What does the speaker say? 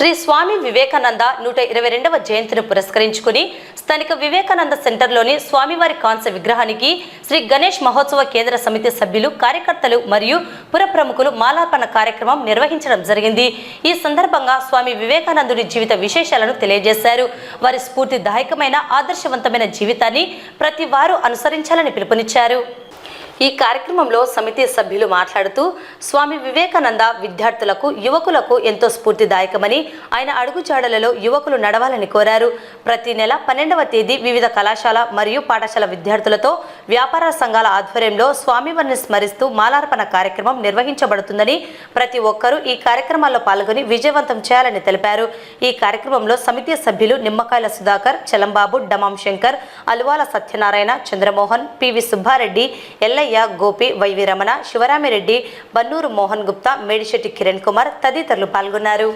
శ్రీ స్వామి వివేకానంద నూట ఇరవై రెండవ జయంతిని పురస్కరించుకుని స్థానిక వివేకానంద సెంటర్లోని స్వామివారి కాంస్య విగ్రహానికి శ్రీ గణేష్ మహోత్సవ కేంద్ర సమితి సభ్యులు కార్యకర్తలు మరియు పుర ప్రముఖులు మాలార్పణ కార్యక్రమం నిర్వహించడం జరిగింది. ఈ సందర్భంగా స్వామి వివేకానందుడి జీవిత విశేషాలను తెలియజేశారు. వారి స్ఫూర్తిదాయకమైన ఆదర్శవంతమైన జీవితాన్ని ప్రతి వారు అనుసరించాలని పిలుపునిచ్చారు. ఈ కార్యక్రమంలో సమితి సభ్యులు మాట్లాడుతూ స్వామి వివేకానంద విద్యార్థులకు యువకులకు ఎంతో స్ఫూర్తిదాయకమని ఆయన అడుగుజాడలలో యువకులు నడవాలని కోరారు. ప్రతి నెల పన్నెండవ తేదీ వివిధ కళాశాల మరియు పాఠశాల విద్యార్థులతో వ్యాపార సంఘాల ఆధ్వర్యంలో స్వామివారిని స్మరిస్తూ మాలార్పణ కార్యక్రమం నిర్వహించబడుతుందని ప్రతి ఒక్కరూ ఈ కార్యక్రమాల్లో పాల్గొని విజయవంతం చేయాలని తెలిపారు. ఈ కార్యక్రమంలో సమితి సభ్యులు Nimmakayala Sudhakar Chalambabu Damam Shankar Aluvala Satyanarayana Chandramohan PV Subbareddy LI Ellayya Gopi YV Ramana Sivaramireddy Bannuru Mohan Gupta Medisetti Kiran Kumar తదితరులు పాల్గొన్నారు.